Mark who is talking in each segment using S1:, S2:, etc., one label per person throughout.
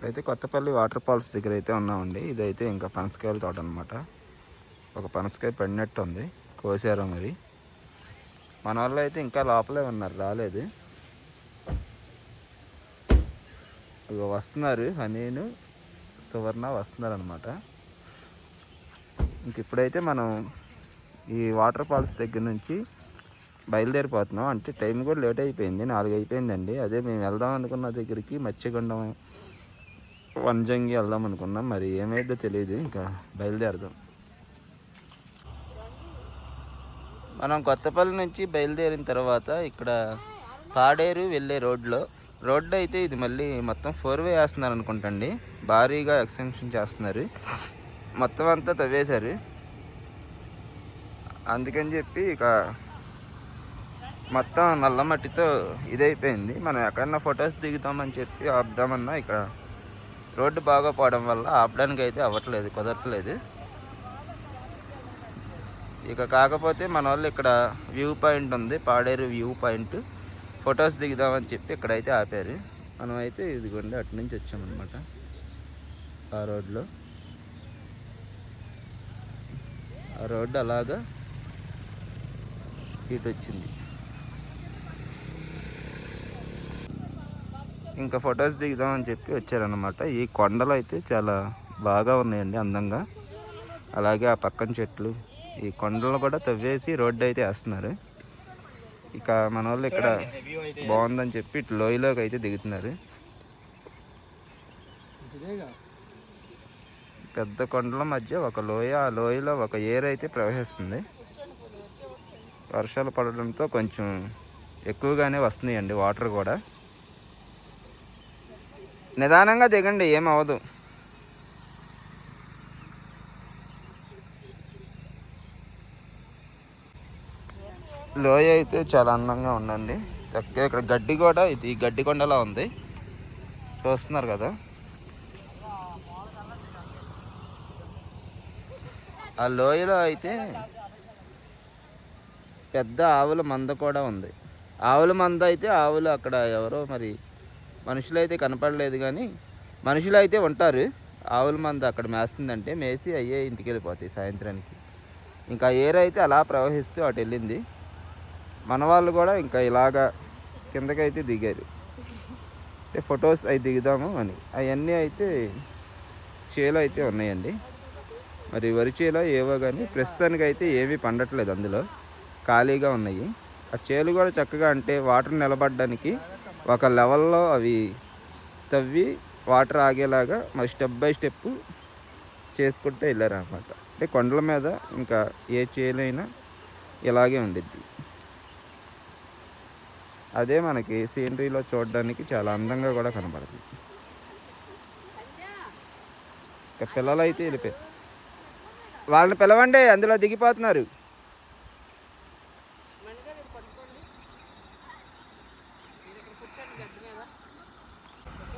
S1: అయితే Kothapalli water falls దగ్గర అయితే ఉన్నామండి. ఇదైతే ఇంకా పనసకాయల తోట అనమాట ఒక పనసకాయ పడినట్టు ఉంది కోసారు మరి. మన వాళ్ళు అయితే ఇంకా లోపలే ఉన్నారు రాలేదు. ఇక వస్తున్నారు హనీను సువర్ణ వస్తున్నారు అనమాట ఇంక ఇప్పుడైతే మనం ఈ వాటర్ ఫాల్స్ దగ్గర నుంచి బయలుదేరిపోతున్నాం. అంటే టైం కూడా లేట్ అయిపోయింది నాలుగు అయిపోయిందండి అదే మేము వెళ్దాం అనుకున్న దగ్గరికి మత్స్యగుండం వంజంగి వెళ్దాం అనుకున్నాం. మరి ఏమైందో తెలియదు ఇంకా బయలుదేరదాం. మనం కొత్తపల్లి నుంచి బయలుదేరిన తర్వాత ఇక్కడ పాడేరు వెళ్ళే రోడ్లో రోడ్డు అయితే ఇది మళ్ళీ మొత్తం ఫోర్ వే వేస్తున్నారు అనుకుంటండి. భారీగా ఎక్స్టెన్షన్ చేస్తున్నారు. మొత్తం అంతా తవ్వేశారు. అందుకని చెప్పి ఇక మొత్తం నల్ల మట్టితో ఇదైపోయింది. మనం ఎక్కడన్నా ఫొటోస్ దిగుతామని చెప్పి ఆపుదామన్నా ఇక్కడ రోడ్డు బాగోపోవడం వల్ల ఆపడానికి అయితే అవ్వట్లేదు కుదరట్లేదు. ఇక కాకపోతే మన వాళ్ళు ఇక్కడ వ్యూ పాయింట్ ఉంది పాడేరు వ్యూ పాయింట్. ఫొటోస్ దిగుదామని చెప్పి ఇక్కడైతే ఆపారు. మనం అయితే ఇదిగోండి అటు నుంచి వచ్చామన్నమాట ఆ రోడ్లో. ఆ రోడ్డు అలాగా ఇటు వచ్చింది ఇంకా ఫొటోస్ దిగుదామని చెప్పి వచ్చారనమాట ఈ కొండలు అయితే చాలా బాగా ఉన్నాయండి అందంగా. అలాగే ఆ పక్కన చెట్లు. ఈ కొండలు కూడా తవ్వేసి రోడ్డు అయితే వేస్తున్నారు. ఇక మన వాళ్ళు ఇక్కడ బాగుందని చెప్పి ఇటు లోయలోకి అయితే దిగుతున్నారు. పెద్ద కొండల మధ్య ఒక లోయ ఆ లోయలో ఒక ఏర్ అయితే ప్రవహిస్తుంది. వర్షాలు పడడంతో కొంచెం ఎక్కువగానే వస్తున్నాయండి వాటర్ కూడా. నిదానంగా దిగండి ఏం అవ్వదు లోయ అయితే చాలా అందంగా ఉందండి. చక్కగా ఇక్కడ గడ్డి కూడా ఇది గడ్డి కొండలా ఉంది. చూస్తున్నారు కదా. ఆ లోయలో అయితే పెద్ద ఆవుల మంద కూడా ఉంది. ఆవుల మంద అయితే ఆవులు అక్కడ ఎవరో మరి మనుషులు అయితే కనపడలేదు కానీ మనుషులు అయితే ఉంటారు. ఆవుల మంద అక్కడ మేస్తుందంటే మేసి అయ్యే ఇంటికి వెళ్ళిపోతాయి సాయంత్రానికి. ఇంకా ఏర్ అయితే అలా ప్రవహిస్తూ అటు వెళ్ళింది. మన వాళ్ళు కూడా ఇంకా ఇలాగా కిందకైతే దిగారు. అంటే ఫొటోస్ అవి దిగుదాము అని. అవన్నీ అయితే చేలో అయితే ఉన్నాయండి. మరి వరి చేలో ఏవో కానీ ప్రస్తుతానికి అయితే ఏమీ పండట్లేదు అందులో. ఖాళీగా ఉన్నాయి. ఆ చేలు కూడా చక్కగా అంటే వాటర్ నిలబడడానికి ఒక లెవెల్లో అవి తవ్వి వాటర్ ఆగేలాగా మరి స్టెప్ బై స్టెప్ చేసుకుంటూ వెళ్ళారు అనమాట అంటే కొండల మీద ఇంకా ఏ చేలైనా ఇలాగే ఉండిద్ది. అదే మనకి సీనరీలో చూడడానికి చాలా అందంగా కూడా కనబడుతుంది. ఇంకా పిల్లలు అయితే వెళ్ళిపోయారు. వాళ్ళని పిలవండి అందులో దిగిపోతున్నారు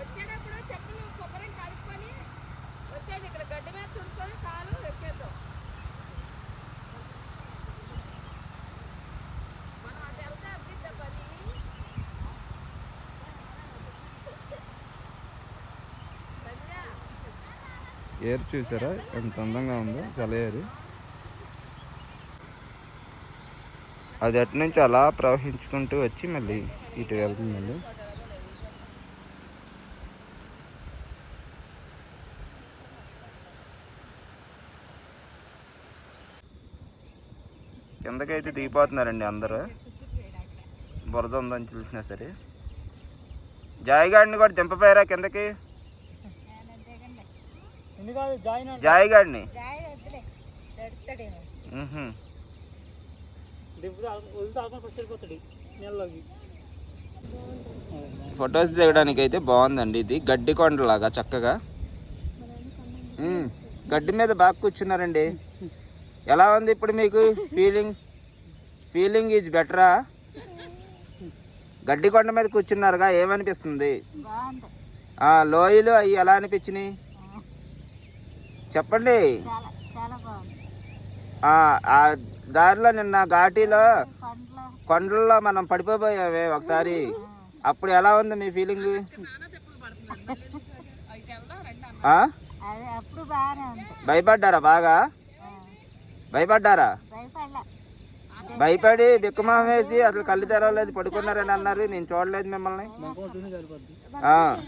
S2: వచ్చేటప్పుడు చెప్పులు శుభ్రం కలుపుకొని వచ్చేది ఇక్కడ గడ్డి మీద చుడుకొని కాలు ఎక్కేద్దాం మనం అటు వెళ్తే అద్దిద్దా పని సంధ్య
S1: ఏరు చూసారా? ఎంత అందంగా ఉందో సెలయేరు అది అటు నుంచి అలా ప్రవహించుకుంటూ వచ్చి మళ్ళీ ఇటు వెళ్తుందండి కిందకైతే దిగిపోతున్నారండి అందరూ. బురద ఉందని తెలిసినా సరే. జాయిగాడిని కూడా దింపపోయారా కిందకి? జాయిగాడిని. ఫొటోస్ దిగడానికి అయితే బాగుందండి ఇది. గడ్డి కొండలాగా చక్కగా. గడ్డి మీద బాగా కూర్చున్నారండి. ఎలా ఉంది ఇప్పుడు మీకు ఫీలింగ్? ఫీలింగ్ ఈజ్ బెటరా? గడ్డి కొండ మీద కూర్చున్నారుగా ఏమనిపిస్తుంది? ఆ లోయలు అవి ఎలా అనిపించినాయి? చెప్పండి.
S3: చాలా చాలా బాగుంది.
S1: ఆ ఆ దారిలో నిన్న ఘాటీలో కొండల్లో మనం పడిపోయామే ఒకసారి. అప్పుడు ఎలా ఉంది మీ ఫీలింగ్? భయపడ్డారా బాగా? భయపడ్డారా? భయపడి బిక్కమొహం వేసి అసలు కళ్ళు తెరవలేదు పడుకున్నారని అన్నారు. నేను చూడలేదు మిమ్మల్ని. ఆ.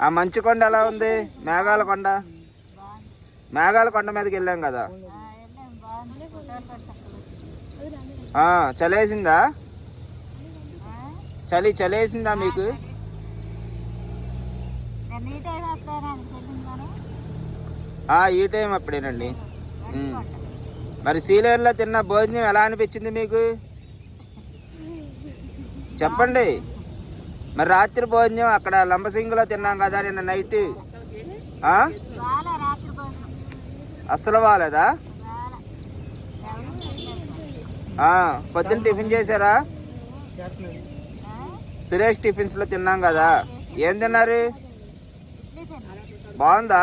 S1: ఆ మంచు కొండ ఎలా ఉంది? మేఘాల కొండ? మేఘాల కొండ మీదకి వెళ్ళాం కదా. చలేసిందా? చలి చలేసిందా మీకు?
S3: ఈ టైం
S1: అప్పుడేనండి. మరి సీలేరులో తిన్న భోజనం ఎలా అనిపించింది మీకు? చెప్పండి. మరి రాత్రి భోజనం అక్కడ లంబసింగిలో తిన్నాం కదా నిన్న నైట్ ఆ?
S3: బాగా రాత్రి భోజనం
S1: అస్సలు బాగాలేదా పొద్దున్న టిఫిన్ చేశారా? సురేష్ టిఫిన్స్లో తిన్నాం కదా. ఏం తిన్నారు? బాగుందా?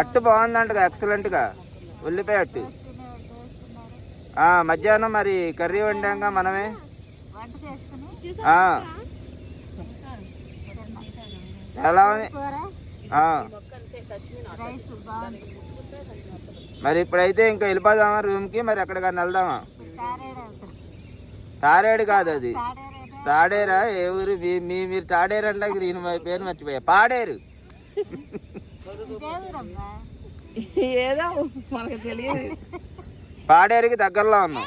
S1: అట్టు బాగుందంటగా ఎక్సలెంట్గా. ఉల్లిపాయ అట్టు. మధ్యాహ్నం మరి కర్రీ వండాంగా మనమే? ఎలా మరి ఇప్పుడైతే ఇంకా వెళ్ళిపోదామా రూమ్కి? మరి ఎక్కడికన్నా వెళ్దామా?
S3: తారేడు
S1: తారేడు కాదు అది. తాడేరా? ఏ ఊరు? మీ మీ- మీరు తాడేరు అంటే నేను పేరు మర్చిపోయా. పాడేరు.
S3: ఇదే ఊరమ్మా
S2: ఏదో మనకు తెలియదు.
S1: పాడేరుకి దగ్గరలో ఉన్నాం.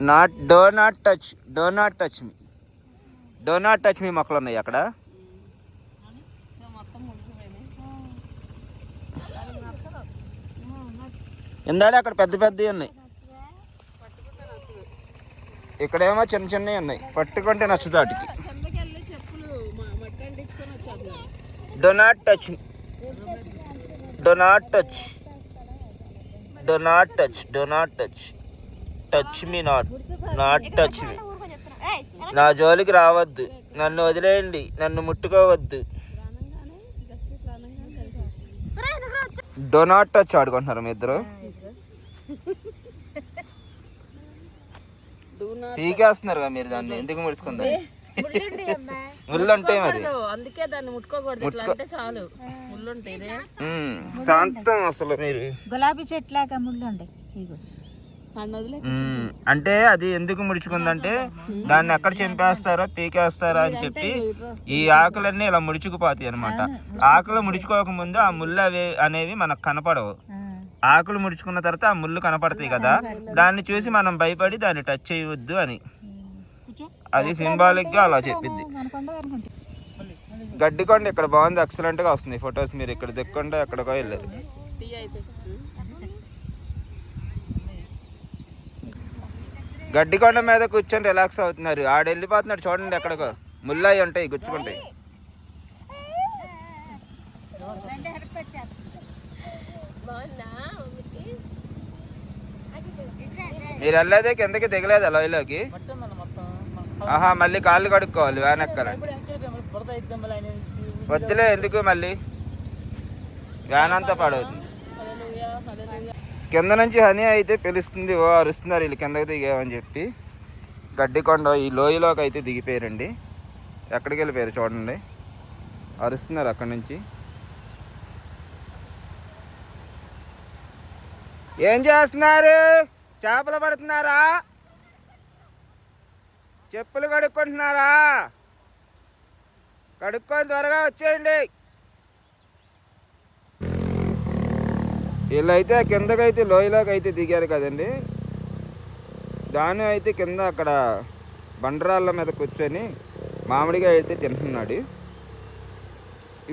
S1: Not do not touch do not touch me do not touch me మొక్కలు ఉన్నాయి అక్కడ. ఇందాడే అక్కడ పెద్ద పెద్దవి ఉన్నాయి. ఇక్కడేమో చిన్న చిన్నవి ఉన్నాయి. పట్టుకుంటే
S2: నచ్చుతా వాటికి do not
S1: do not touch do not touch do not touch do not touch touch me not not touch me నా జోలికి రావద్దు. నన్ను వదిలేయండి. నన్ను ముట్టుకోవద్దు. డో నాట్ టచ్ ఆడుకుంటున్నారు మీ ఇద్దరు. పీకేస్తున్నారు కదా మీరు దాన్ని. ఎందుకు ముడుచుకుందా ముళ్ళు ఉంటాయి మరి.
S2: అందుకే దాన్ని ముట్టుకోకూడదు. అంటే చాలు. ముళ్ళు ఉంటాయి
S1: శాంతం అసలు మీరు.
S3: గులాబీ చెట్లాగా ముళ్ళు ఉండే
S1: అంటే అది ఎందుకు ముడుచుకుందంటే దాన్ని ఎక్కడ చంపేస్తారో పీకేస్తారా అని చెప్పి ఈ ఆకులన్నీ ఇలా ముడుచుకుపోతాయి అనమాట ఆకులు ముడుచుకోక ముందు ఆ ముళ్ళు అవి అనేవి మనకు కనపడవు. ఆకులు ముడుచుకున్న తర్వాత ఆ ముళ్ళు కనపడతాయి కదా. దాన్ని చూసి మనం భయపడి దాన్ని టచ్ చేయవద్దు అని. అది సింబాలిక్గా అలా చెప్పింది గడ్డికొండ ఇక్కడ బాగుంది ఎక్సలెంట్గా వస్తుంది. ఫొటోస్ మీరు ఇక్కడ దిక్కుండా ఎక్కడికో వెళ్ళారు
S2: టీ అయితే
S1: గడ్డికొండ మీద కూర్చొని రిలాక్స్ అవుతున్నారు. ఆడ వెళ్ళిపోతున్నాడు చూడండి ఎక్కడికో. ముళ్ళయి ఉంటాయి గుచ్చుకుంటాయి. మీరు వెళ్ళేదే కిందకి దిగలేదు లోయలోకి? ఆహా మళ్ళీ కాళ్ళు కడుక్కోవాలి వ్యాన్ ఎక్కాలండి వద్దులే ఎందుకు మళ్ళీ? వ్యాన్ అంతా పాడవుతుంది కింద నుంచి హనీ అయితే పిలుస్తుంది ఓ అరుస్తున్నారు వీళ్ళు కిందకి దిగామని చెప్పి. గడ్డికొండ ఈ లోయలోకి అయితే దిగిపోయారండి. ఎక్కడికి వెళ్ళిపోయారు చూడండి. అరుస్తున్నారు అక్కడి నుంచి. ఏం చేస్తున్నారు? చేపలు పడుతున్నారా? చెప్పులు కడుక్కుంటున్నారా? కడుక్కొని త్వరగా వచ్చేయండి. వీళ్ళైతే కిందకైతే లోయలోకి అయితే దిగారు కదండి. దాని అయితే కింద అక్కడ బండరాళ్ళ మీద కూర్చొని మామిడిగా అయితే తింటున్నాడు.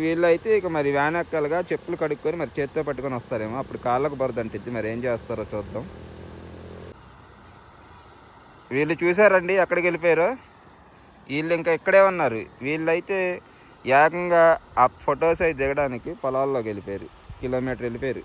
S1: వీళ్ళైతే ఇక మరి వ్యాన్ ఎక్కలుగా చెప్పులు కడుక్కొని మరి చేత్తో పట్టుకొని వస్తారేమో. అప్పుడు కాళ్ళకు బరద అంటుంది మరి ఏం చేస్తారో చూద్దాం. వీళ్ళు చూసారండి ఎక్కడికి వెళ్ళిపోయారో. వీళ్ళు ఇంకా ఇక్కడే ఉన్నారు. వీళ్ళైతే ఏకంగా ఆ ఫొటోస్ అయితే దిగడానికి పొలాల్లోకి వెళ్ళిపోయారు. కిలోమీటర్ వెళ్ళిపోయారు.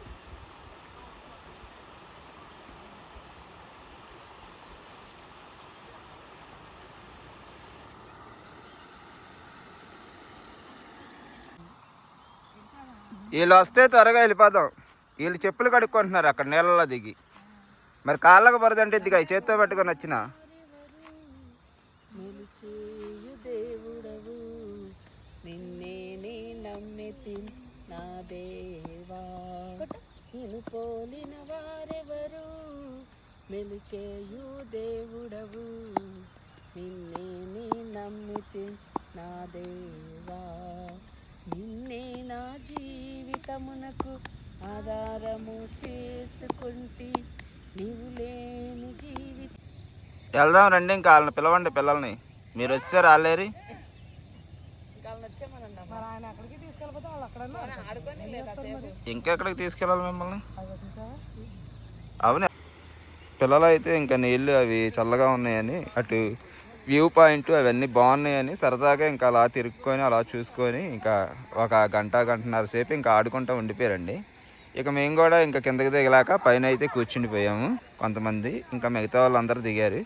S1: వీళ్ళు వస్తే త్వరగా వెళ్ళిపోదాం. వీళ్ళు చెప్పులు కడుక్కుంటున్నారు అక్కడ నీళ్ళలో దిగి. మరి కాళ్ళకు పరదంటే దిగా చేత్తో పట్టుకొని వచ్చిన.
S4: పోలిన వారెవరు? మెలిచేయు దేవుడవు నిన్నే నీ నమ్మితే నా దేవా. నిన్నే నా జీవితమునకు ఆధారము చేసుకుంటి నీవు లేని జీవిత
S1: వెళ్దాం రండి ఇంకా వాళ్ళని పిలవండి పిల్లల్ని. మీరు
S2: లేదా సేపు
S1: ఇంకెక్కడికి తీసుకెళ్ళాలి మిమ్మల్ని? అవును. పిల్లలు అయితే ఇంకా నీళ్ళు అవి చల్లగా ఉన్నాయని అటు వ్యూ పాయింట్ అవన్నీ బాగున్నాయని సరదాగా ఇంకా అలా తిరుక్కొని అలా చూసుకొని ఇంకా ఒక గంట గంటన్నర సేపు ఇంకా ఆడుకుంటూ ఉండిపోయారండి. ఇక మేము కూడా ఇంకా కిందకి దిగలాక పైన అయితే కూర్చుండిపోయాము కొంతమంది ఇంకా మిగతా వాళ్ళందరూ దిగారు.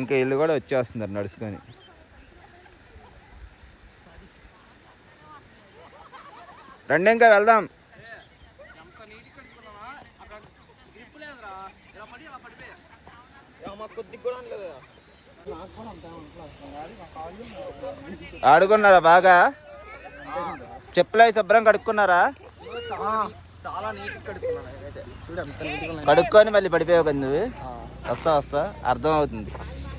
S1: ఇంకా ఇల్లు కూడా వచ్చేస్తున్నారు నడుచుకొని. రండి ఇంకా వెళ్దాం. ఆడుకున్నారా బాగా? చెప్పులు అవి శుభ్రం కడుక్కున్నారా? కడుక్కొని మళ్ళీ పడిపోయావు కదా నువ్వు? వస్తా వస్తా. అర్థం అవుతుంది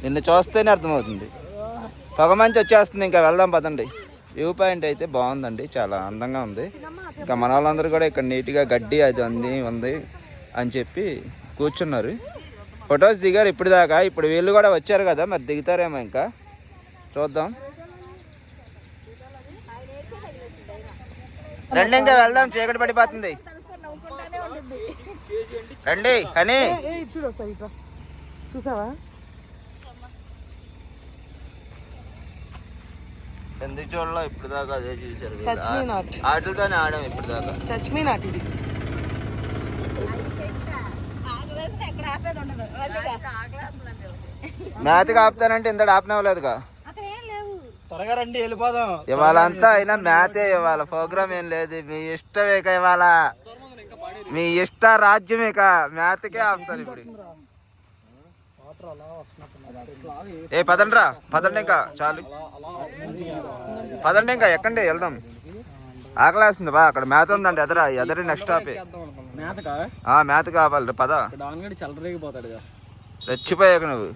S1: నిన్ను చూస్తేనే అర్థమవుతుంది. పొగ మంచి వచ్చేస్తుంది ఇంకా వెళ్దాం పదండి. వ్యూ పాయింట్ అయితే బాగుందండి చాలా అందంగా ఉంది. ఇంకా మన వాళ్ళందరూ కూడా ఇక్కడ నీట్గా గడ్డి అది అంది ఉంది అని చెప్పి కూర్చున్నారు. ఫొటోస్ దిగారు ఇప్పుడు దాకా ఇప్పుడు వీళ్ళు కూడా వచ్చారు కదా మరి దిగుతారేమో ఇంకా. చూద్దాం. రండి ఇంకా వెళ్దాం చీకటి పడిపోతుంది. రండి
S3: ఇట్లా చూసావా?
S1: ఎందుకు చూడలో? ఇప్పుడు దాకా అదే చూసారు వీళ్ళు.
S3: టచ్ మీ నాట్
S1: ఆటలతోనే ఆడాం ఇప్పుడు దాకా
S3: టచ్ మీ నాట్ ఇది.
S1: మ్యాచ్ ఆపుతానంటే ఇంత ఆపనివ్వలేదుగా
S5: త్వరగా రండి వెళ్ళిపోదాం.
S1: ఇవాళ అంతా అయినా మ్యాచే ఇవాళ ప్రోగ్రామ్ ఏం లేదు. మీ ఇష్టం ఇక ఇవాళ. మీ ఇష్ట రాజ్యం ఇక మ్యాచ్కే ఆపుతారు ఇప్పుడు. ఏ పదండ్రా పదండి ఇంకా చాలు. పదండి ఇంకా ఎక్కండి వెళ్దాం. ఆకలేస్తుంది బా అక్కడ మ్యాచ్ ఉందండి ఎదరా ఎదరి నెక్స్ట్ స్టాపే
S5: మేతకా?
S1: ఆ మ్యాచ్ కావాలి పద.
S5: డాన్ గడి చల్లరేగిపోతాడుగా.
S1: రెచ్చిపోయాక నువ్వు.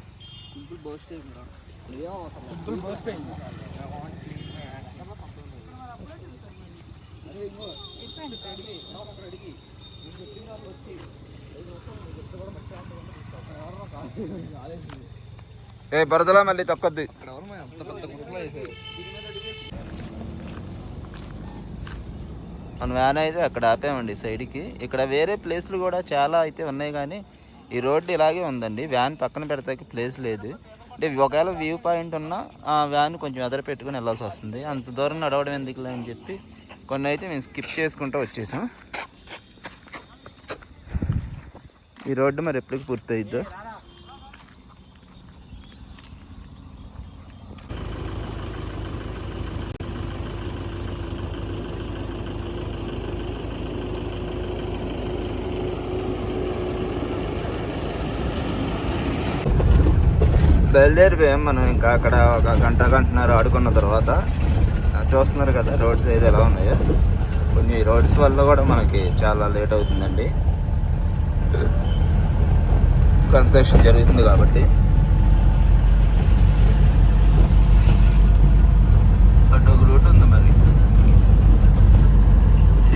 S1: ఏ బురదలో మళ్ళీ తొక్కొద్దు. మన వ్యాన్ అయితే అక్కడ ఆపామండి సైడ్కి. ఇక్కడ వేరే ప్లేస్లు కూడా చాలా అయితే ఉన్నాయి కానీ ఈ రోడ్డు ఇలాగే ఉందండి. వ్యాన్ పక్కన పెడతాకి ప్లేస్ లేదు. అంటే ఒకవేళ వ్యూ పాయింట్ ఉన్నా ఆ వ్యాన్ కొంచెం ఎదర పెట్టుకుని వెళ్ళాల్సి వస్తుంది. అంత దూరం నడవడం ఎందుకులే అని చెప్పి కొన్ని అయితే మేము స్కిప్ చేసుకుంటూ వచ్చేసాం. ఈ రోడ్డు మరి ఎప్పటికి పూర్తయిద్దో? బయలుదేరిపోయాం మనం ఇంకా అక్కడ ఒక గంట గంటన్నర ఆడుకున్న తర్వాత. చూస్తున్నారు కదా రోడ్స్ అయితే ఎలా ఉన్నాయో. కొన్ని రోడ్స్ వల్ల కూడా మనకి చాలా లేట్ అవుతుందండి. కన్స్ట్రక్షన్ జరుగుతుంది కాబట్టి అటు ఒక రూట్ ఉంది మరి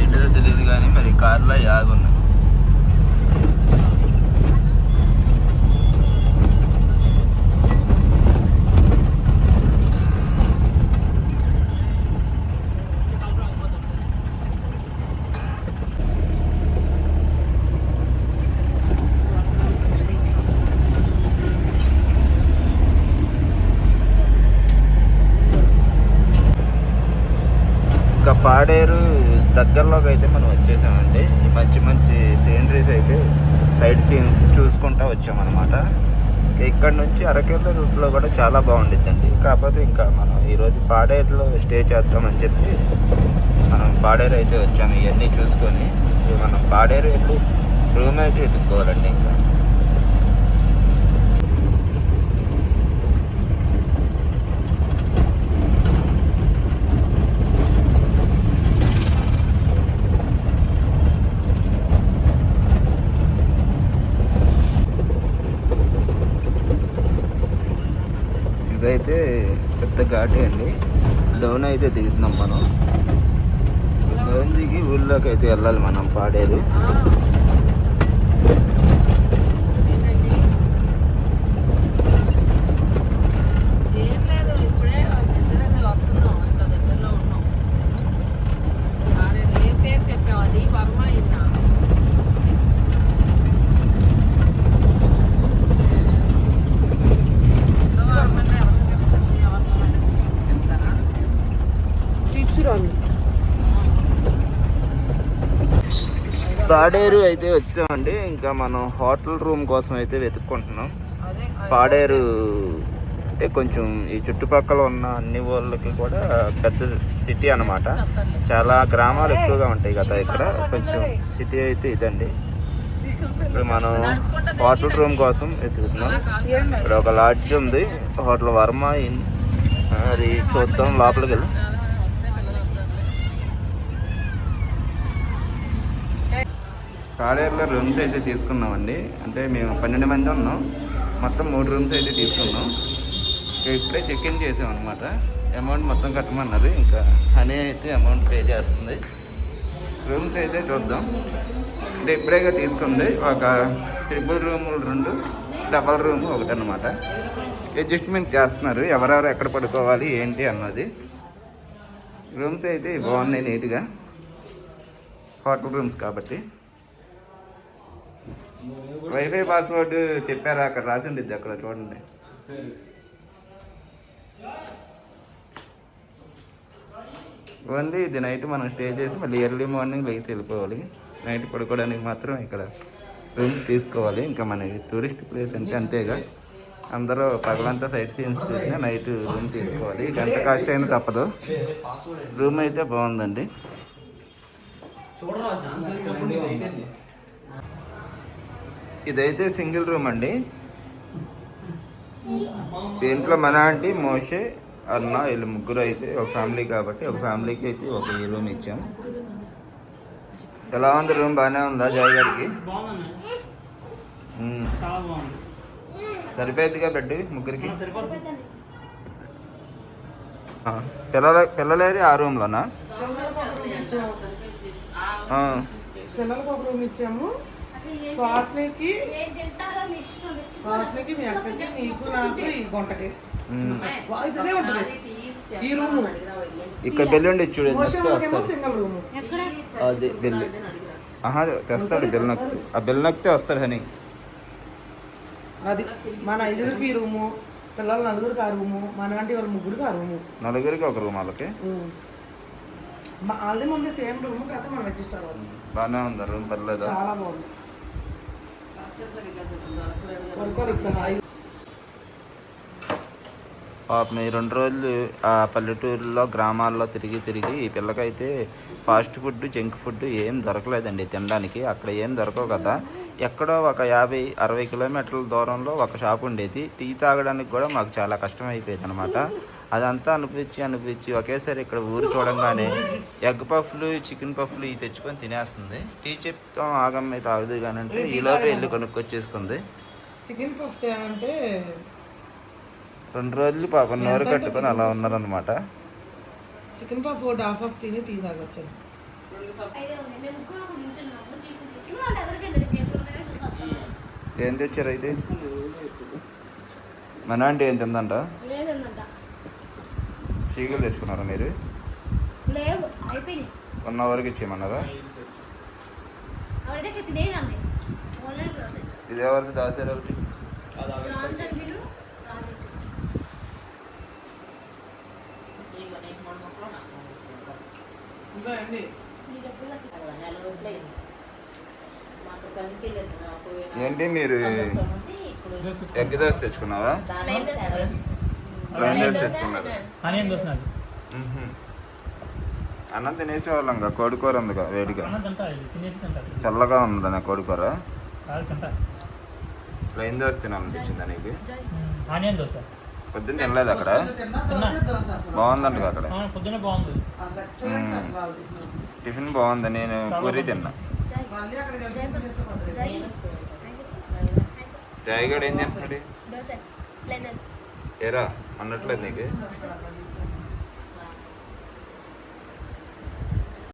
S1: ఏంటిదో తెలియదు కానీ మరి కార్లో యాగున్నాయి ఇంకా పాడేరు దగ్గరలోకి అయితే మనం వచ్చేసామండి. మంచి మంచి సీనరీస్ అయితే సైడ్ సీన్స్ చూసుకుంటా వచ్చామన్నమాట. ఇక్కడ నుంచి అరకేళ్ళ రూట్లో కూడా చాలా బాగుండిద్దండి. కాకపోతే ఇంకా మనం ఈరోజు పాడేరులో స్టే చేద్దామని చెప్పి మనం పాడేరు అయితే వచ్చాము. ఇవన్నీ చూసుకొని మనం పాడేరు వెళ్ళి రూమ్ అయితే ఎత్తుక్కోవాలండి ఇంకా. ఇదైతే పెద్ద ఘాటే అండి. డౌన్ అయితే దిగుతున్నాం మనం. డౌన్ దిగి ఊళ్ళోకి అయితే వెళ్ళాలి మనం పాడేరు
S4: ఏం లేదు ఇప్పుడే దగ్గరగా వస్తున్నాం ఇంకా దగ్గరలో ఉన్నాం ఆడే ఏం పేరు చెప్పావు అది వర్మ అయిందా
S1: పాడేరు అయితే వచ్చామండి. ఇంకా మనం హోటల్ రూమ్ కోసం అయితే వెతుక్కుంటున్నాం. పాడేరు అంటే కొంచెం ఈ చుట్టుపక్కల ఉన్న అన్ని ఊళ్ళకి కూడా పెద్ద సిటీ అన్నమాట. చాలా గ్రామాలు ఎక్కువగా ఉంటాయి కదా ఇక్కడ. కొంచెం సిటీ అయితే ఇదండి. ఇప్పుడు మనం హోటల్ రూమ్ కోసం వెతుకుతున్నాం. ఇక్కడ ఒక లాడ్జ్ ఉంది. Hotel Varma inn. అది చూద్దాం లోపలికి వెళ్ళి కాలేరులో రూమ్స్ అయితే తీసుకున్నామండి. అంటే మేము పన్నెండు మంది ఉన్నాం. మొత్తం మూడు రూమ్స్ అయితే తీసుకున్నాం. ఇప్పుడే చెక్ ఇన్ చేసాం అనమాట అమౌంట్ మొత్తం కట్టమన్నారు. ఇంకా హనీ అయితే అమౌంట్ పే చేస్తుంది. రూమ్స్ అయితే చూద్దాం. అంటే ఇప్పుడేగా తీసుకుంది. ఒక ట్రిపుల్ రూములు రెండు డబల్ రూమ్ ఒకటి అనమాట అడ్జస్ట్మెంట్ చేస్తున్నారు. ఎవరెవరు ఎక్కడ పడుకోవాలి ఏంటి అన్నది. రూమ్స్ అయితే బాగున్నాయి నీట్గా హోటల్ రూమ్స్ కాబట్టి. వైఫై పాస్వర్డ్ చెప్పారా? అక్కడ రాసి ఉండిద్ది అక్కడ చూడండి. ఓన్లీ ఇది నైట్ మనం స్టే చేసి మళ్ళీ ఎర్లీ మార్నింగ్ లేచి వెళ్ళిపోవాలి. నైట్ పడుకోవడానికి మాత్రం ఇక్కడ రూమ్స్ తీసుకోవాలి. ఇంకా మన టూరిస్ట్ ప్లేస్ అంటే అంతేగా. అందరూ పగలంతా సైట్ సీన్స్ చూసినా నైట్ రూమ్ తీసుకోవాలి. గంట కాస్ట్ అయినా తప్పదు. రూమ్ అయితే బాగుందండి. ఇదైతే సింగిల్ రూమ్ అండి. దీంట్లో మన ఆంటీ మోషే అన్న వీళ్ళు ముగ్గురు అయితే ఒక ఫ్యామిలీ కాబట్టి ఒక ఫ్యామిలీకి అయితే ఒక ఈ రూమ్ ఇచ్చాం. ఎలా ఉంది రూమ్? బాగానే ఉందా జాయ్ గారికి? సరిపోయేదిగా బెడ్ ముగ్గురికి? పిల్లల పిల్లలేరి ఆ రూమ్లోనా? ఆ,
S6: పిల్లలకు ఒక రూమ్ ఇచ్చాము. శ్వాసనికి శ్వాసనికి మీ అక్కకి నీకు నాకు ఈ గుంటకి ఇదనే ఉంటుంది. ఈ రూము.
S1: ఇక్కడ బెల్ ఉండి చూడు
S6: మోషన్
S1: ఎందుకు
S6: ఏమో
S1: వస్తుంది
S6: సింగిల్ రూము.
S1: అది బెల్ ఆహా తెస్తాడు బెల్ నొక్కి ఆ బెల్ నొక్కితే వస్తాడు హనీ.
S6: అది మన ఐదుగురికి ఈ రూము పిల్లల నలుగురికి ఆ రూము మన ఆంటీ వాళ్ళ ముగ్గురికి ఆ రూము.
S1: నలుగురికి ఒక రూమ్ వాళ్ళకి.
S6: వాళ్ళది ముందు సేమ్ రూమ్ కాకపోతే మనం అడ్జస్ట్ అవ్వాలి
S1: బాగానే ఉందా రూమ్ పర్లేదా?
S6: చాలా బాగుంది.
S1: పాపం ఈ రెండు రోజులు ఆ పల్లెటూరులో గ్రామాల్లో తిరిగి తిరిగి ఈ పిల్లకైతే ఫాస్ట్ ఫుడ్ జంక్ ఫుడ్ ఏం దొరకలేదండి తినడానికి. అక్కడ ఏం దొరకవు కదా. ఎక్కడో ఒక యాభై అరవై కిలోమీటర్ల దూరంలో ఒక షాప్ ఉండేది. టీ తాగడానికి కూడా మాకు చాలా కష్టం అయిపోయేది అనమాట అదంతా అనిపించి అనిపించి ఒకేసారి ఇక్కడ ఊరు చూడంగానే ఎగ్ పఫ్లు చికెన్ పఫ్లు ఇవి తెచ్చుకొని తినేస్తుంది. టీ చెప్తాం ఆగమ్మ తాగదు కానీ అంటే ఈలోపే వెళ్ళి కొనుక్కొచ్చేసుకుంది.
S6: చికెన్ పఫ్ అంటే
S1: రెండు రోజులు పాపం నోరు కట్టుకొని అలా ఉన్నారనమాట
S6: చికెన్ పఫ్ ఒకటి హాఫ్ ఆఫ్ తిని టీ తాగొచ్చాను
S1: ఏం తెచ్చారు అయితే? మన అంటే ఏం తిందంట? చీకలు తెచ్చుకున్నారా మీరు?
S3: లేవు అయిపోయింది
S1: వన్ అవర్కి ఇచ్చేయమన్నారా? ఇది ఎవరిది దాసారు ఒకటి. ఏంటి మీరు ఎగ్ దోశ తెచ్చుకున్నావా? ప్లైన్ దోశ. అన్నం తినేసేవాళ్ళం ఇంకా కోడికూర వేడిగా.
S7: అన్న ఇది తినేసి తింటారు
S1: చల్లగా ఉంది నా కోడికూర?
S7: కాదు
S1: ప్లైన్ దోశ తినాలనిపించిందా నీకు?
S7: ఆనియన్ దోశ.
S1: పొద్దున్న తినలేదు అక్కడ? బాగుందంట అక్కడ.
S7: పొద్దున్న బాగుంది.
S1: టిఫిన్ బాగుంది నేను పూరి తిన్నా. జాయిగడ్ ఏం తింటున్నాడు?
S6: ఏరా అన్నట్లేదు నీకు.